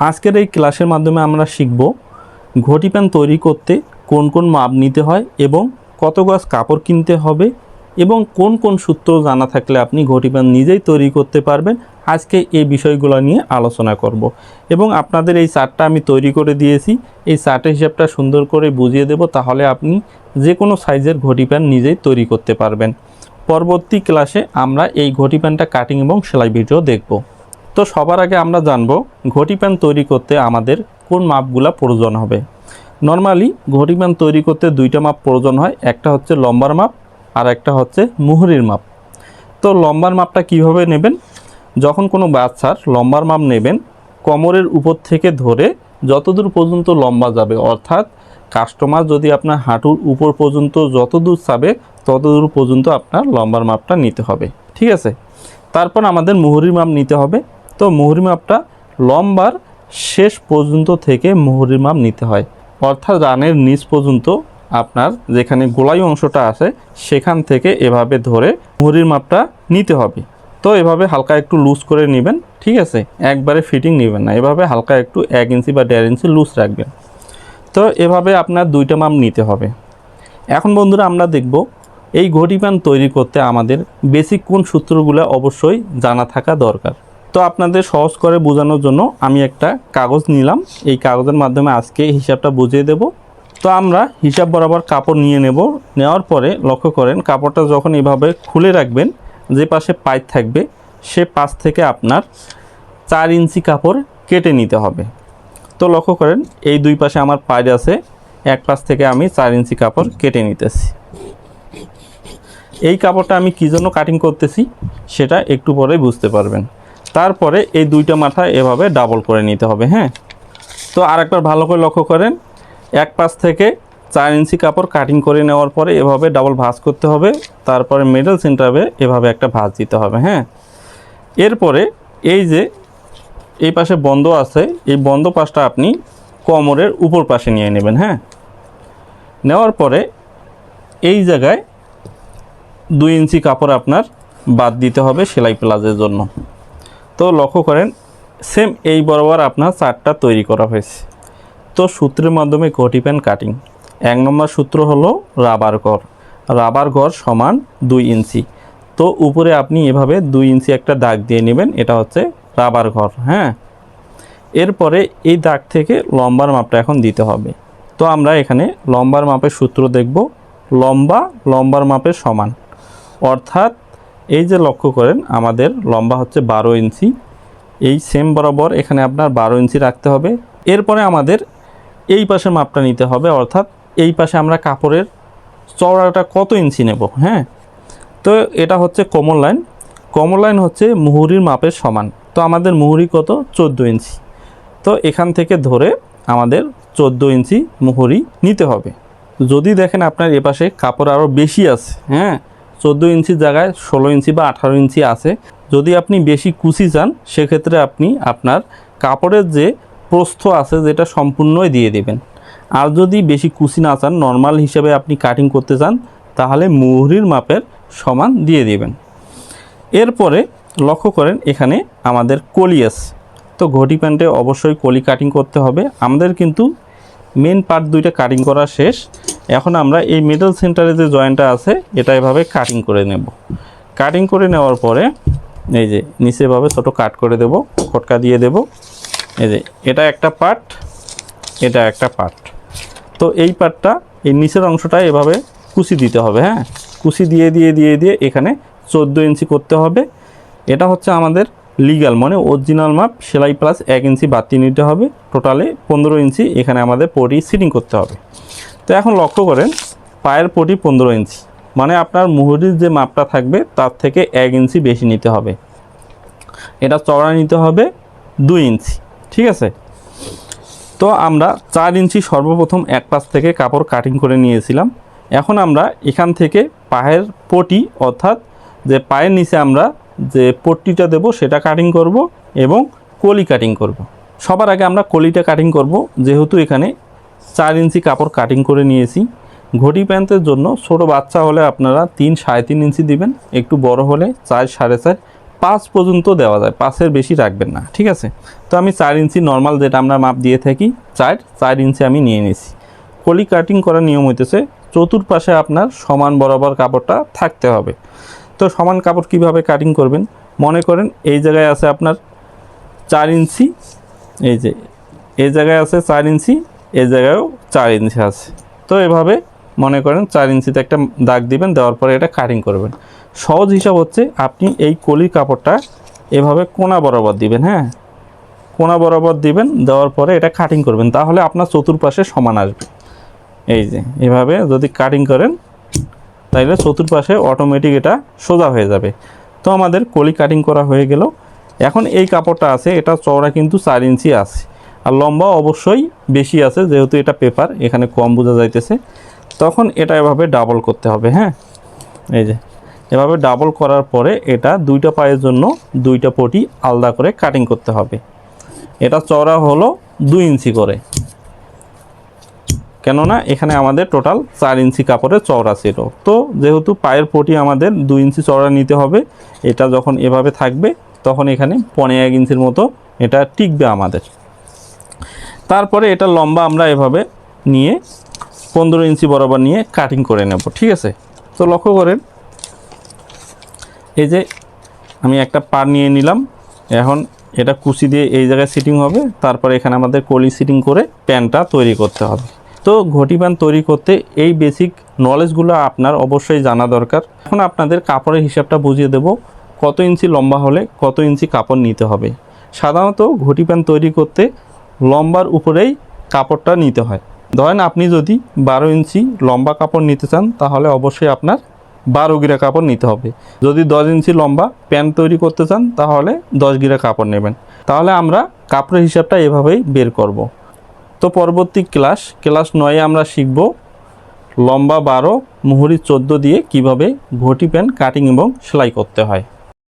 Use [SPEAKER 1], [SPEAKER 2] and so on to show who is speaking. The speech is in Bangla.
[SPEAKER 1] আজকের এই ক্লাসের মাধ্যমে আমরা শিখব ঘটি প্যান তৈরি করতে কোন কোন মাপ নিতে হয় এবং কত গজ কাপড় কিনতে হবে এবং কোন কোন সূত্র জানা থাকলে আপনি ঘটি প্যান নিজেই তৈরি করতে পারবেন। আজকে এই বিষয়গুলো নিয়ে আলোচনা করব এবং আপনাদের এই চার্টটা আমি তৈরি করে দিয়েছি। এই চার্টের হিসাবটা সুন্দর করে বুঝিয়ে দেব তাহলে আপনি যে কোনো সাইজের ঘটি প্যান নিজেই তৈরি করতে পারবেন। পরবর্তী ক্লাসে আমরা এই ঘটি প্যানটা কাটিং এবং সেলাই ভিডিও দেখব। তো সবার আগে আমরা জানব ঘটি প্যান তৈরি করতে আমাদের কোন মাপগুলা প্রয়োজন হবে। নর্মালি ঘটি প্যান তৈরি করতে দুইটা মাপ প্রয়োজন হয়, একটা হচ্ছে লম্বার মাপ আর একটা হচ্ছে মুহুরির মাপ। তো লম্বার মাপটা কীভাবে নেবেন? যখন কোনো বাচ্চার লম্বার মাপ নেবেন, কোমরের উপর থেকে ধরে যতদূর পর্যন্ত লম্বা যাবে, অর্থাৎ কাস্টমার যদি আপনার হাঁটুর উপর পর্যন্ত যতদূর চাবে, ততদূর পর্যন্ত আপনার লম্বার মাপটা নিতে হবে। ঠিক আছে? তারপর আমাদের মুহুরির মাপ নিতে হবে। তো মুহুরি মাপটা লম্বার শেষ পর্যন্ত থেকে মুহুরির মাপ নিতে হয়। অর্থাৎ রানের নিচ পর্যন্ত আপনার যেখানে গোলাই অংশটা আছে, সেখান থেকে এভাবে ধরে মুহুরির মাপটা নিতে হবে। তো এভাবে হালকা একটু লুজ করে নেবেন, ঠিক আছে? একবারে ফিটিং নেবেন না। এভাবে হালকা একটু এক ইঞ্চি বা দেড় ইঞ্চি লুজ রাখবেন। তো এভাবে আপনার দুইটা মাপ নিতে হবে। এখন বন্ধুরা আমরা দেখব এই ঘটি প্যান তৈরি করতে আমাদের বেসিক কোন সূত্রগুলো অবশ্যই জানা থাকা দরকার। তো আপনাদের সহজ করে বোঝানোর জন্য আমি একটা কাগজ নিলাম। এই কাগজের মাধ্যমে আজকে হিসাবটা বুঝিয়ে দেব। তো আমরা হিসাব বরাবর কাপড় নিয়ে নেব। নেওয়ার পরে লক্ষ্য করেন, কাপড়টা যখন এভাবে খুলে রাখবেন, যে পাশে পাইপ থাকবে, সে পাশ থেকে আপনার চার ইঞ্চি কাপড় কেটে নিতে হবে। তো লক্ষ্য করেন, এই দুই পাশে আমার পাইপ আছে, এক পাশ থেকে আমি চার ইঞ্চি কাপড় কেটে নিতেছি। এই কাপড়টা আমি কী জন্য কাটিং করতেছি, সেটা একটু পরে বুঝতে পারবেন। তারপরে এই দুইটা মাথা এভাবে ডাবল করে নিতে হবে হ্যাঁ? তো আরেকবার ভালো করে লক্ষ্য করেন, এক পাশ থেকে চার ইঞ্চি কাপড় কাটিং করে নেওয়ার পরে এভাবে ডাবল ভাঁজ করতে হবে, তারপরে মিডল সেন্টারে এভাবে একটা ভাঁজ দিতে হবে হ্যাঁ? এরপরে এই যে এই পাশে বন্ধ আছে, এই বন্ধ পাশটা আপনি কোমরের উপর পাশে নিয়ে নেবেন হ্যাঁ? নেওয়ার পরে এই জায়গায় দুই ইঞ্চি কাপড় আপনার বাদ দিতে হবে সেলাই প্লাজের জন্য। তো লক্ষ্য করেন সেম এই বরাবর আপনার চারটা তৈরি করা হয়েছে। তো সূত্রের মাধ্যমে ঘটি প্যান কাটিং এক নম্বর সূত্র হলো রাবার ঘর রাবার ঘর সমান দুই ইঞ্চি। তো উপরে আপনি এভাবে দুই ইঞ্চি একটা দাগ দিয়ে নেবেন, এটা হচ্ছে রাবার ঘর হ্যাঁ? এরপরে এই দাগ থেকে লম্বার মাপটা এখন দিতে হবে। তো আমরা এখানে লম্বার মাপের সূত্র দেখব। লম্বা, লম্বার মাপের সমান। অর্থাৎ এই যে লক্ষ্য করেন, আমাদের লম্বা হচ্ছে বারো ইঞ্চি। এই সেম বরাবর এখানে আপনার বারো ইঞ্চি রাখতে হবে। এরপরে আমাদের এই পাশে মাপটা নিতে হবে, অর্থাৎ এই পাশে আমরা কাপড়ের চওড়াটা কত ইঞ্চি নেব হ্যাঁ? তো এটা হচ্ছে কমন লাইন কমন লাইন হচ্ছে মুহুরির মাপের সমান। তো আমাদের মুহুরি কত? চোদ্দ ইঞ্চি। তো এখান থেকে ধরে আমাদের চোদ্দ ইঞ্চি মুহুরি নিতে হবে। যদি দেখেন আপনার এপাশে কাপড় আরও বেশি আছে হ্যাঁ? চোদ্দ ইঞ্চির জায়গায়, ষোলো ইঞ্চি বা আঠারো ইঞ্চি আছে। যদি আপনি বেশি কুচি চান, সেক্ষেত্রে আপনি আপনার কাপড়ের যে প্রস্থ আছে, যেটা সম্পূর্ণই দিয়ে দেবেন। আর যদি বেশি কুচি না চান, নর্মাল হিসেবে আপনি কাটিং করতে চান, তাহলে মুহুরির মাপের সমান দিয়ে দেবেন। এরপরে লক্ষ্য করেন, এখানে আমাদের কলি আছে। তো ঘটি প্যান্টে অবশ্যই কলি কাটিং করতে হবে। আমাদের কিন্তু মেন পার্ট দুইটা কাটিং করা শেষ। এখন আমরা এই মিডল সেন্টারে যে জয়েন্টটা আছে, এটা এভাবে কাটিং করে নেব। কাটিং করে নেওয়ার পরে, এই যে নিচে এভাবে ছোটো কাট করে দেব, খটকা দিয়ে দেব। এই যে এটা একটা পার্ট এটা একটা পার্ট তো এই পার্টটা এই নিচের অংশটা এভাবে কুচি দিতে হবে হ্যাঁ? কুচি দিয়ে দিয়ে দিয়ে দিয়ে এখানে চোদ্দ ইঞ্চি করতে হবে। এটা হচ্ছে আমাদের লিগাল মানে অরিজিনাল মাপ সেলাই প্লাস এক ইঞ্চি বাতি নিতে হবে। টোটালে পনেরো ইঞ্চি এখানে আমাদের পটি সিটিং করতে হবে। তো এখন লক্ষ্য করেন, পায়ের পটি পনেরো ইঞ্চি। মানে আপনার মুহুরির যে মাপটা থাকবে, তার থেকে এক ইঞ্চি বেশি নিতে হবে। এটা চওড়া নিতে হবে দুই ইঞ্চি, ঠিক আছে? তো আমরা চার ইঞ্চি সর্বপ্রথম এক পাশ থেকে কাপড় কাটিং করে নিয়েছিলাম। এখন আমরা এখান থেকে পায়ের পটি, অর্থাৎ যে পায়ের নিচে আমরা যে পট্টিটা দেব, সেটা কাটিং করব এবং কলি কাটিং করব। সবার আগে আমরা কলিটা কাটিং করব, যেহেতু এখানে চার ইঞ্চি কাপড় কাটিং করে নিয়েছি। ঘটি প্যান্টের জন্য ছোট বাচ্চা হলে আপনারা তিন সাড়ে তিন ইঞ্চি দিবেন, একটু বড় হলে চার সাড়ে চার, পাঁচ পর্যন্ত দেওয়া যায়, পাঁচের বেশি রাখবেন না, ঠিক আছে? তো আমি চার ইঞ্চি নর্মাল যেটা আমরা মাপ দিয়ে থাকি, চার চার ইঞ্চি আমি নিয়ে নিছি কলি কাটিং করার নিয়ম হইতেছে, চতুর্পাশে আপনার সমান বরাবর কাপড়টা থাকতে হবে। তো সমান কাপড় কীভাবে কাটিং করবেন? মনে করেন এই জায়গায় আছে আপনার চার ইঞ্চি, এই যে, এই জায়গায় আছে চার ইঞ্চি এই জায়গায়ও চার ইঞ্চি আছে। তো এভাবে মনে করেন চার ইঞ্চিতে একটা দাগ দিবেন, দেওয়ার পরে এটা কাটিং করবেন। সহজ হিসাব হচ্ছে আপনি এই কলির কাপড়টা এভাবে কোনা বরাবর দিবেন হ্যাঁ? কোনা বরাবর দিবেন, দেওয়ার পরে এটা কাটিং করবেন, তাহলে আপনার চতুর্পাশে সমান আসবে। এই যে, এভাবে যদি কাটিং করেন তাহলে চতুর্পাশে অটোমেটিক এটা সোজা হয়ে যাবে। তো আমাদের কলি কাটিং করা হয়ে গেল। এখন এই কাপড়টা আছে, এটা চওড়া কিন্তু চার ইঞ্চি আছে। আর লম্বা অবশ্যই বেশি আছে, যেহেতু এটা পেপার এখানে কম বোঝা যাইতেছে। তখন এটা এভাবে ডাবল করতে হবে হ্যাঁ? এই যে, এভাবে ডাবল করার পরে এটা দুইটা পায়ের জন্য দুইটা পটি আলাদা করে কাটিং করতে হবে। এটা চওড়া হলো দুই ইঞ্চি করে। কেননা এখানে আমাদের টোটাল চার ইঞ্চি কাপড়ের চওড়া ছিল। তো যেহেতু পায়ের পটি আমাদের দুই ইঞ্চি চওড়া নিতে হবে, এটা যখন এভাবে থাকবে, তখন এখানে পনেরো এক ইঞ্চির মতো এটা টিকবে আমাদের। তারপরে এটা লম্বা আমরা এভাবে নিয়ে পনেরো ইঞ্চি বরাবর নিয়ে কাটিং করে নেব, ঠিক আছে? তো লক্ষ্য করেন, এই যে আমি একটা পার নিয়ে নিলাম, এখন এটা কুচি দিয়ে এই জায়গায় সিটিং হবে, তারপরে এখানে আমাদের কলি সিটিং করে প্যানটা তৈরি করতে হবে। তো ঘটি প্যান তৈরি করতে এই বেসিক নলেজগুলো আপনার অবশ্যই জানা দরকার। এখন আপনাদের কাপড়ের হিসাবটা বুঝিয়ে দেব, কত ইঞ্চি লম্বা হলে কত ইঞ্চি কাপড় নিতে হবে। সাধারণত ঘটি প্যান তৈরি করতে লম্বার উপরেই কাপড়টা নিতে হয়। ধরেন আপনি যদি বারো ইঞ্চি লম্বা কাপড় নিতে চান, তাহলে অবশ্যই আপনার বারো গিরা কাপড় নিতে হবে। যদি দশ ইঞ্চি লম্বা প্যান্ট তৈরি করতে চান, তাহলে দশ গিরা কাপড় নেবেন। তাহলে আমরা কাপড়ের হিসাবটা এভাবেই বের করব। তো পরবর্তী ক্লাস ক্লাস নয়ে আমরা শিখব লম্বা বারো, মুহুরি চোদ্দ দিয়ে কীভাবে ঘটি প্যান্ট, কাটিং এবং সেলাই করতে হয়।